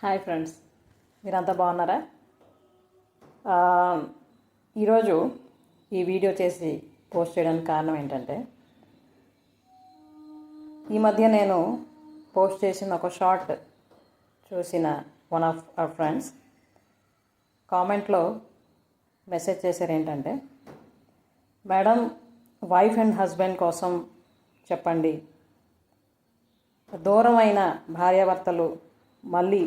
Hi friends. మీరంతా బాగున్నారా? ఈరోజు ఈ వీడియో చేసి పోస్ట్ చేయడానికి కారణం ఏంటంటే ఈ మధ్య నేను పోస్ట్ చేసిన ఒక షార్ట్ చూసిన వన్ ఆఫ్ అవర్ ఫ్రెండ్స్. కామెంట్లో మెసేజ్ చేశారు ఏంటంటే మేడం వైఫ్ అండ్ హస్బెండ్ కోసం చెప్పండి. దూరమైన భార్యాభర్తలు మళ్ళీ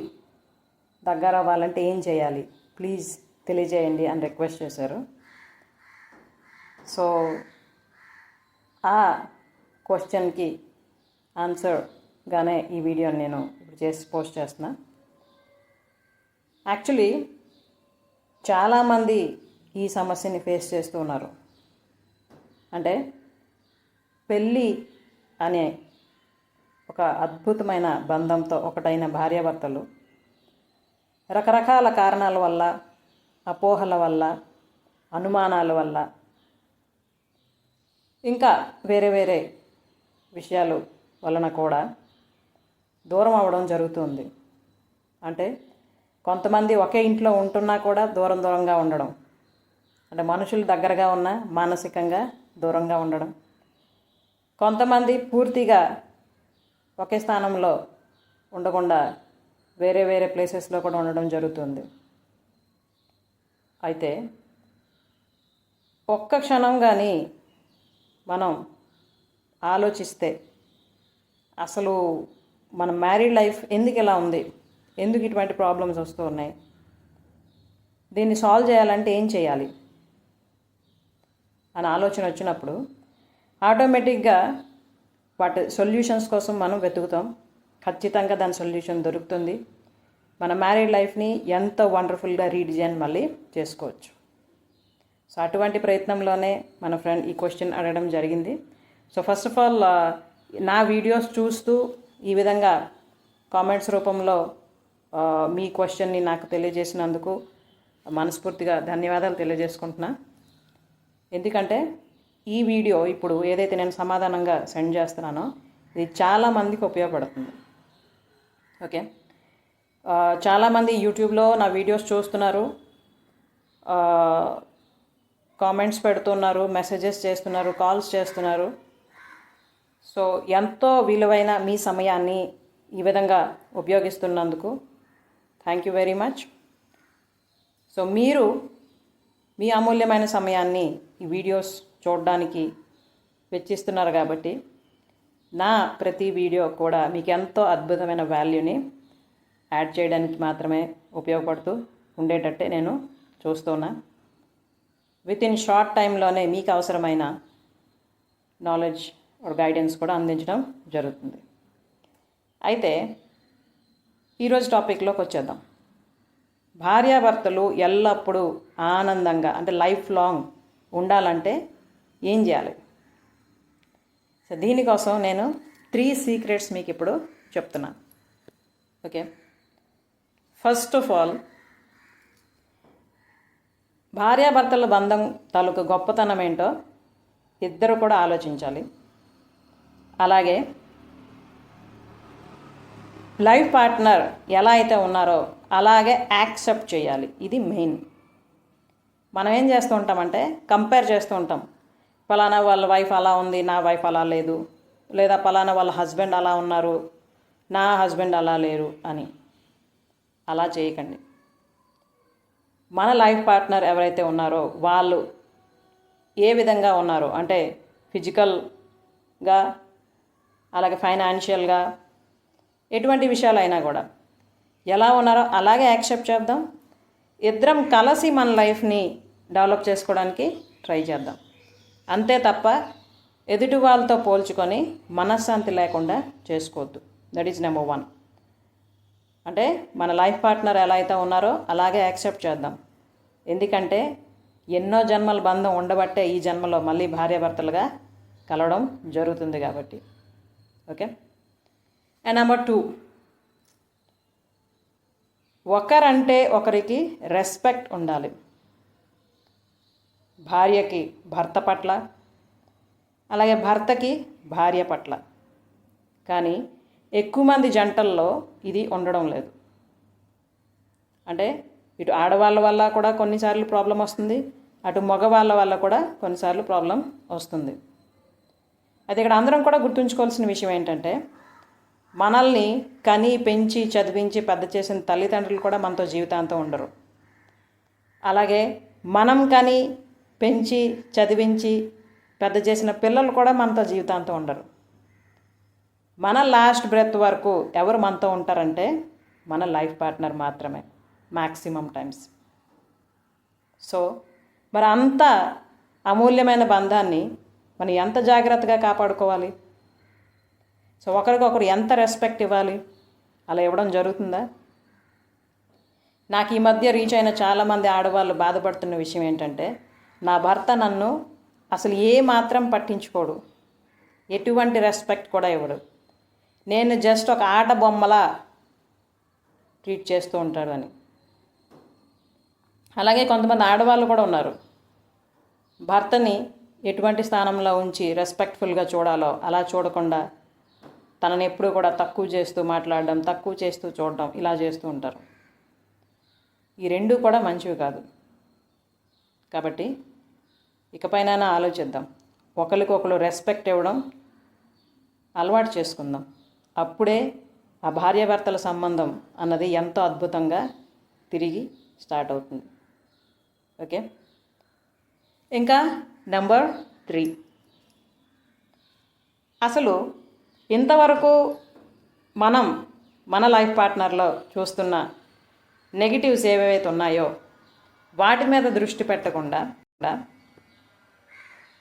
దగ్గర అవ్వాలంటే ఏం చేయాలి? ప్లీజ్ తెలియజేయండి అని రిక్వెస్ట్ చేశారు. సో ఆ క్వశ్చన్కి ఆన్సర్గానే ఈ వీడియోని నేను ఇప్పుడు చేసి పోస్ట్ చేస్తున్నా. యాక్చువల్లీ చాలామంది ఈ సమస్యని ఫేస్ చేస్తూ ఉన్నారు. అంటే పెళ్ళి అనే ఒక అద్భుతమైన బంధంతో ఒకటైన భార్యాభర్తలు రకరకాల కారణాల వల్ల అపోహల వల్ల అనుమానాల వల్ల ఇంకా వేరే వేరే విషయాలు వలన కూడా దూరం అవ్వడం జరుగుతుంది. అంటే కొంతమంది ఒకే ఇంట్లో ఉంటున్నా కూడా దూరం దూరంగా ఉండడం. అంటే మనుషులు దగ్గరగా ఉన్న మానసికంగా దూరంగా ఉండడం. కొంతమంది పూర్తిగా ఒకే స్థానంలో ఉండకుండా వేరే వేరే ప్లేసెస్లో కూడా ఉండడం జరుగుతుంది. అయితే ఒక్క క్షణం కానీ మనం ఆలోచిస్తే అసలు మన మ్యారీడ్ లైఫ్ ఎందుకు ఇలా ఉంది? ఎందుకు ఇటువంటి ప్రాబ్లమ్స్ వస్తూ ఉన్నాయి? దీన్ని సాల్వ్ చేయాలంటే ఏం చేయాలి? అని ఆలోచన వచ్చినప్పుడు ఆటోమేటిక్గా వాటి సొల్యూషన్స్ కోసం మనం వెతుకుతాం. ఖచ్చితంగా దాని సొల్యూషన్ దొరుకుతుంది. మన మ్యారీడ్ లైఫ్ని ఎంత వండర్ఫుల్గా రీడిజైన్ మళ్ళీ చేసుకోవచ్చు. సో అటువంటి ప్రయత్నంలోనే మన ఫ్రెండ్ ఈ క్వశ్చన్ అడగడం జరిగింది. సో ఫస్ట్ ఆఫ్ ఆల్ నా వీడియోస్ చూస్తూ ఈ విధంగా కామెంట్స్ రూపంలో మీ క్వశ్చన్ని నాకు తెలియజేసినందుకు మనస్ఫూర్తిగా ధన్యవాదాలు తెలియజేసుకుంటున్నా. ఎందుకంటే ఈ వీడియో ఇప్పుడు ఏదైతే నేను సమాధానంగా సెండ్ చేస్తున్నానో ఇది చాలా మందికి ఉపయోగపడుతుంది. ఓకే. చాలామంది యూట్యూబ్లో నా వీడియోస్ చూస్తున్నారు. కామెంట్స్ పెడుతున్నారు మెసేజెస్ చేస్తున్నారు కాల్స్ చేస్తున్నారు. సో ఎంతో విలువైన మీ సమయాన్ని ఈ విధంగా ఉపయోగిస్తున్నందుకు thank you very much. So మీరు మీ అమూల్యమైన సమయాన్ని ఈ వీడియోస్ చూడడానికి వెచ్చిస్తున్నారు కాబట్టి నా ప్రతి వీడియో కూడా మీకు ఎంతో అద్భుతమైన వాల్యూని యాడ్ చేయడానికి మాత్రమే ఉపయోగపడుతూ ఉండేటట్టే నేను చూస్తున్నా. విత్ ఇన్ షార్ట్ టైంలోనే మీకు అవసరమైన నాలెడ్జ్ ఆర్ గైడెన్స్ కూడా అందించడం జరుగుతుంది. అయితే ఈరోజు టాపిక్లోకి వచ్చేద్దాం. భార్యాభర్తలు ఎల్లప్పుడూ ఆనందంగా అంటే లైఫ్ లాంగ్ ఉండాలంటే ఏం చేయాలి? సో దీనికోసం నేను త్రీ సీక్రెట్స్ మీకు ఇప్పుడు చెప్తున్నాను ఓకే ఫస్ట్ ఆఫ్ ఆల్ భార్యాభర్తల బంధం తాలూకు గొప్పతనం ఏంటో ఇద్దరు కూడా ఆలోచించాలి. అలాగే లైఫ్ పార్ట్నర్ ఎలా అయితే ఉన్నారో అలాగే యాక్సెప్ట్ చేయాలి. ఇది మెయిన్. మనం ఏం చేస్తూ ఉంటామంటే కంపేర్ చేస్తూ ఉంటాం. ఫలానా వాళ్ళ వైఫ్ అలా ఉంది నా వైఫ్ అలా లేదు. లేదా ఫలానా వాళ్ళ హస్బెండ్ అలా ఉన్నారు నా హస్బెండ్ అలా లేరు అని. అలా చేయకండి. మన లైఫ్ పార్ట్నర్ ఎవరైతే ఉన్నారో వాళ్ళు ఏ విధంగా ఉన్నారో అంటే ఫిజికల్గా అలాగే ఫైనాన్షియల్గా ఎటువంటి విషయాలైనా కూడా ఎలా ఉన్నారో అలాగే యాక్సెప్ట్ చేద్దాం. ఇద్దరం కలిసి మన లైఫ్ని డెవలప్ చేసుకోవడానికి ట్రై చేద్దాం. అంతే తప్ప ఎదుటి వాళ్ళతో పోల్చుకొని మనశ్శాంతి లేకుండా చేసుకోవద్దు. దట్ ఈజ్ నెంబర్ వన్ అంటే మన లైఫ్ పార్ట్నర్ ఎలా అయితే ఉన్నారో అలాగే యాక్సెప్ట్ చేద్దాం. ఎందుకంటే ఎన్నో జన్మల బంధం ఉండబట్టే ఈ జన్మలో మళ్ళీ భార్యాభర్తలుగా కలవడం జరుగుతుంది కాబట్టి. ఓకే అండ్ నెంబర్ టూ ఒకరంటే ఒకరికి రెస్పెక్ట్ ఉండాలి. భార్యకి భర్త పట్ల అలాగే భర్తకి భార్య పట్ల. కానీ ఎక్కువ మంది జంటల్లో ఇది ఉండడం లేదు. అంటే ఇటు ఆడవాళ్ళ వల్ల కూడా కొన్నిసార్లు ప్రాబ్లం వస్తుంది అటు మగవాళ్ళ వల్ల కూడా కొన్నిసార్లు ప్రాబ్లం వస్తుంది. అయితే ఇక్కడ అందరం కూడా గుర్తుంచుకోవాల్సిన విషయం ఏంటంటే మనల్ని కని పెంచి చదివించి పెద్ద చేసిన తల్లిదండ్రులు కూడా మనతో జీవితాంతం ఉండరు. అలాగే మనం కని పెంచి చదివించి పెద్ద చేసిన పిల్లలు కూడా మనతో జీవితాంతం ఉండరు. మన లాస్ట్ బ్రెత్ వరకు ఎవరు మనతో ఉంటారంటే మన లైఫ్ పార్ట్నర్ మాత్రమే మ్యాక్సిమం టైమ్స్. సో మరి అంత అమూల్యమైన బంధాన్ని మనం ఎంత జాగ్రత్తగా కాపాడుకోవాలి? సో ఒకరికొకరు ఎంత రెస్పెక్ట్ ఇవ్వాలి? అలా ఇవ్వడం జరుగుతుందా? నాకు ఈ మధ్య రీచ్ అయిన చాలామంది ఆడవాళ్ళు బాధపడుతున్న విషయం ఏంటంటే నా భర్త నన్ను అసలు ఏ మాత్రం పట్టించుకోడు. ఎటువంటి రెస్పెక్ట్ కూడా ఇవ్వడు. నేను జస్ట్ ఒక ఆట బొమ్మలా ట్రీట్ చేస్తూ ఉంటాడు అని అలాగే కొంతమంది ఆడవాళ్ళు కూడా ఉన్నారు. భర్తని ఎటువంటి స్థానంలో ఉంచి రెస్పెక్ట్ఫుల్గా చూడాలో అలా చూడకుండా తనని ఎప్పుడూ కూడా తక్కువ చేస్తూ మాట్లాడడం తక్కువ చేస్తూ చూడడం ఇలా చేస్తూ ఉంటారు. ఈ రెండూ కూడా మంచివి కాదు. కాబట్టి ఇకపైన ఆలోచిద్దాం. ఒకరికొకరు రెస్పెక్ట్ ఇవ్వడం అలవాటు చేసుకుందాం. అప్పుడే ఆ భార్యాభర్తల సంబంధం అన్నది ఎంతో అద్భుతంగా తిరిగి స్టార్ట్ అవుతుంది. ఓకే? ఇంకా నెంబర్ త్రీ. అసలు ఇంతవరకు మనం మన లైఫ్ పార్ట్నర్లో చూస్తున్న నెగిటివ్స్ ఏవైతే ఉన్నాయో వాటి మీద దృష్టి పెట్టకుండా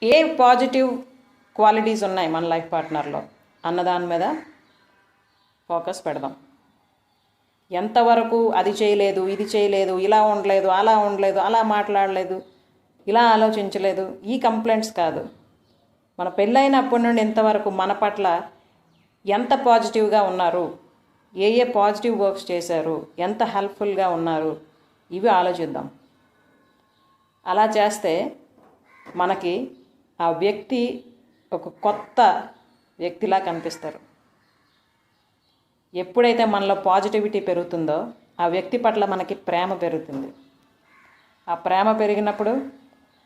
ఏ పాజిటివ్ క్వాలిటీస్ ఉన్నాయి మన లైఫ్ పార్ట్నర్లో? అన్నదాని మీద ఫోకస్ పెడదాం. ఎంతవరకు అది చేయలేదు ఇది చేయలేదు ఇలా ఉండలేదు అలా ఉండలేదు అలా మాట్లాడలేదు ఇలా ఆలోచించలేదు ఈ కంప్లైంట్స్ కాదు. మన పెళ్ళైనప్పటి నుండి ఇంతవరకు మన పట్ల ఎంత పాజిటివ్గా ఉన్నారు ఏ ఏ పాజిటివ్ వర్క్స్ చేశారు ఎంత హెల్ప్ఫుల్గా ఉన్నారు ఇవి ఆలోచిద్దాం. అలా చేస్తే మనకి ఆ వ్యక్తి ఒక కొత్త వ్యక్తిలా కనిపిస్తారు. ఎప్పుడైతే మనలో పాజిటివిటీ పెరుగుతుందో ఆ వ్యక్తి పట్ల మనకి ప్రేమ పెరుగుతుంది. ఆ ప్రేమ పెరిగినప్పుడు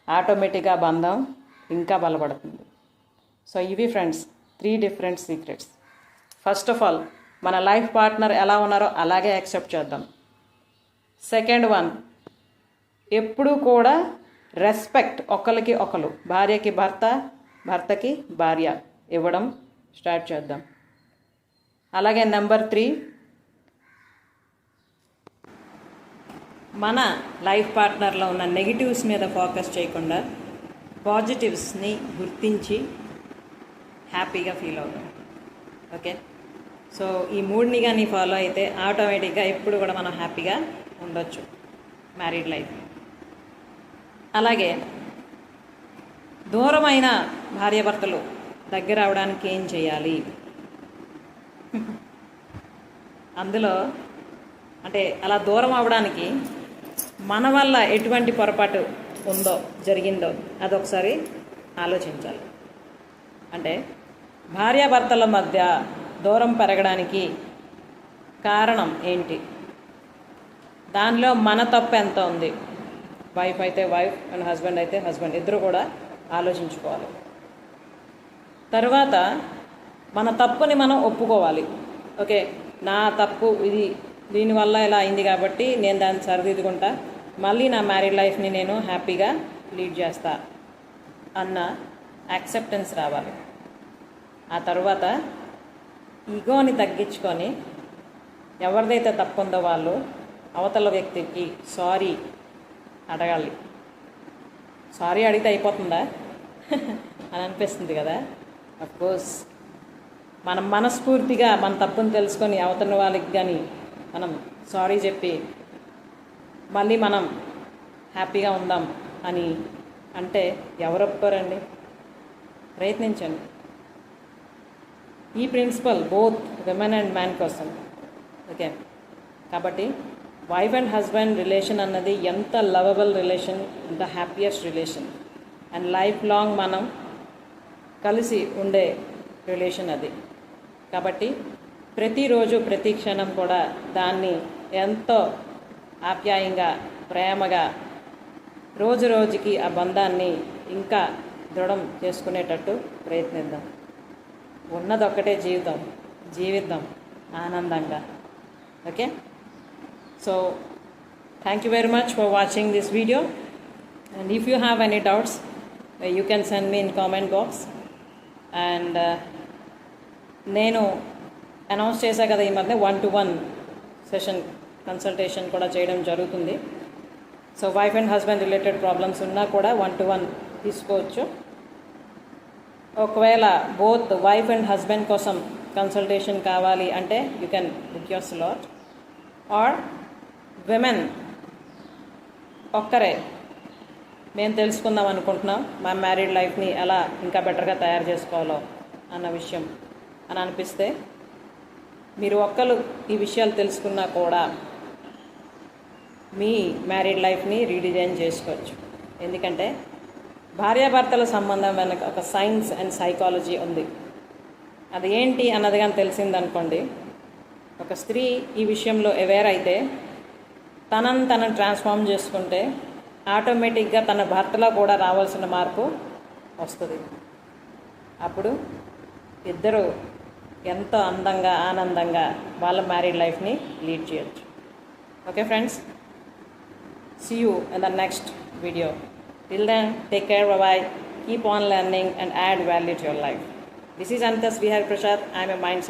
ఆటోమేటిక్గా బంధం ఇంకా బలపడుతుంది. సో ఇవి friends three different secrets. First of all మన లైఫ్ పార్ట్నర్ ఎలా ఉన్నారో అలాగే యాక్సెప్ట్ చేద్దాం. సెకండ్ వన్ ఎప్పుడూ కూడా రెస్పెక్ట్ ఒకరికి ఒకరు భార్యకి భర్త భర్తకి భార్య ఇవ్వడం స్టార్ట్ చేద్దాం. అలాగే నెంబర్ త్రీ మన లైఫ్ పార్ట్నర్లో ఉన్న నెగిటివ్స్ మీద ఫోకస్ చేయకుండా పాజిటివ్స్ని గుర్తించి హ్యాపీగా ఫీల్ అవుతాం ఓకే? సో ఈ మూడ్ని కానీ ఫాలో అయితే ఆటోమేటిక్గా ఎప్పుడు కూడా మనం హ్యాపీగా ఉండొచ్చు. Married life. అలాగే దూరమైన భార్యాభర్తలు దగ్గర అవడానికి ఏం చేయాలి? అందులో అంటే అలా దూరం అవడానికి మన వల్ల ఎటువంటి పొరపాటు ఉందో జరిగిందో అదొకసారి ఆలోచించాలి. అంటే భార్యాభర్తల మధ్య దూరం పెరగడానికి కారణం ఏంటి? దానిలో మన తప్పు ఎంత ఉంది? వైఫ్ అయితే వైఫ్ అండ్ హస్బెండ్ అయితే హస్బెండ్. ఇద్దరు కూడా ఆలోచించుకోవాలి. తర్వాత మన తప్పుని మనం ఒప్పుకోవాలి. ఓకే నా తప్పు ఇది దీనివల్ల ఇలా అయింది కాబట్టి నేను దాన్ని సరిదిద్దుకుంటా. మళ్ళీ నా మ్యారీడ్ లైఫ్ని నేను హ్యాపీగా లీడ్ చేస్తా అన్న యాక్సెప్టెన్స్ రావాలి. ఆ తర్వాత ఈగోని తగ్గించుకొని ఎవరిదైతే తప్పు ఉందో వాళ్ళు అవతల వ్యక్తికి సారీ అడగాలి. సారీ అడిగితే అయిపోతుందా? అని అనిపిస్తుంది కదా? కోర్స్ మనం మనస్ఫూర్తిగా మన తప్పును తెలుసుకొని అవతల వాళ్ళకి కానీ మనం సారీ చెప్పి మళ్ళీ మనం హ్యాపీగా ఉందాం అని అంటే ఎవరు ప్రయత్నించండి. ఈ principle both women and man కోసం. ఓకే కాబట్టి వైఫ్ అండ్ హస్బెండ్ రిలేషన్ అన్నది ఎంత lovable relation the happiest relation and life long మనం కలిసి ఉండే రిలేషన్ అది. కాబట్టి ప్రతిరోజు ప్రతి క్షణం కూడా దాన్ని ఎంతో ఆప్యాయంగా ప్రేమగా రోజు రోజుకి ఆ బంధాన్ని ఇంకా దృఢం చేసుకునేటట్టు ప్రయత్నిద్దాం. ఉన్నదొక్కటే జీవితం. జీవిద్దాం. ఆనందంగా. Okay? So thank you very much for watching this video and if you have any doubts you can send me in comment box and నేను అనౌన్స్ చేశా కదా ఈ మధ్య one to one session consultation కూడా చేయడం జరుగుతుంది. So wife and husband related problems ఉన్నా కూడా వన్ టు వన్ తీసుకోవచ్చు. ఒకవేళ బోత్ వైఫ్ అండ్ హస్బెండ్ కోసం కన్సల్టేషన్ కావాలి అంటే you can book your slot or women ఒక్కరే. మేము తెలుసుకుందాం అనుకుంటున్నాం మా మ్యారీడ్ లైఫ్ని ఎలా ఇంకా బెటర్గా తయారు చేసుకోవాలో అన్న విషయం అని అనిపిస్తే మీరు ఒక్కరు ఈ విషయాలు తెలుసుకున్నా కూడా మీ మ్యారీడ్ లైఫ్ని రీడిజైన్ చేసుకోవచ్చు. ఎందుకంటే భార్యాభర్తల సంబంధం వెనక ఒక సైన్స్ అండ్ సైకాలజీ ఉంది. అది ఏంటి అన్నది కానీ తెలిసిందనుకోండి ఒక స్త్రీ ఈ విషయంలో అవేర్ అయితే తనను తనను ట్రాన్స్ఫామ్ చేసుకుంటే ఆటోమేటిక్గా తన భర్తలో కూడా రావాల్సిన మార్పు వస్తుంది. అప్పుడు ఇద్దరు ఎంతో అందంగా ఆనందంగా వాళ్ళ మ్యారీడ్ లైఫ్ని లీడ్ చేయొచ్చు. Okay friends see you in the next video till then take care bye keep on learning and add value to your life this is అంతస్ బీహార్ ప్రసాద్ ఐఎమ్ ఎ మైండ్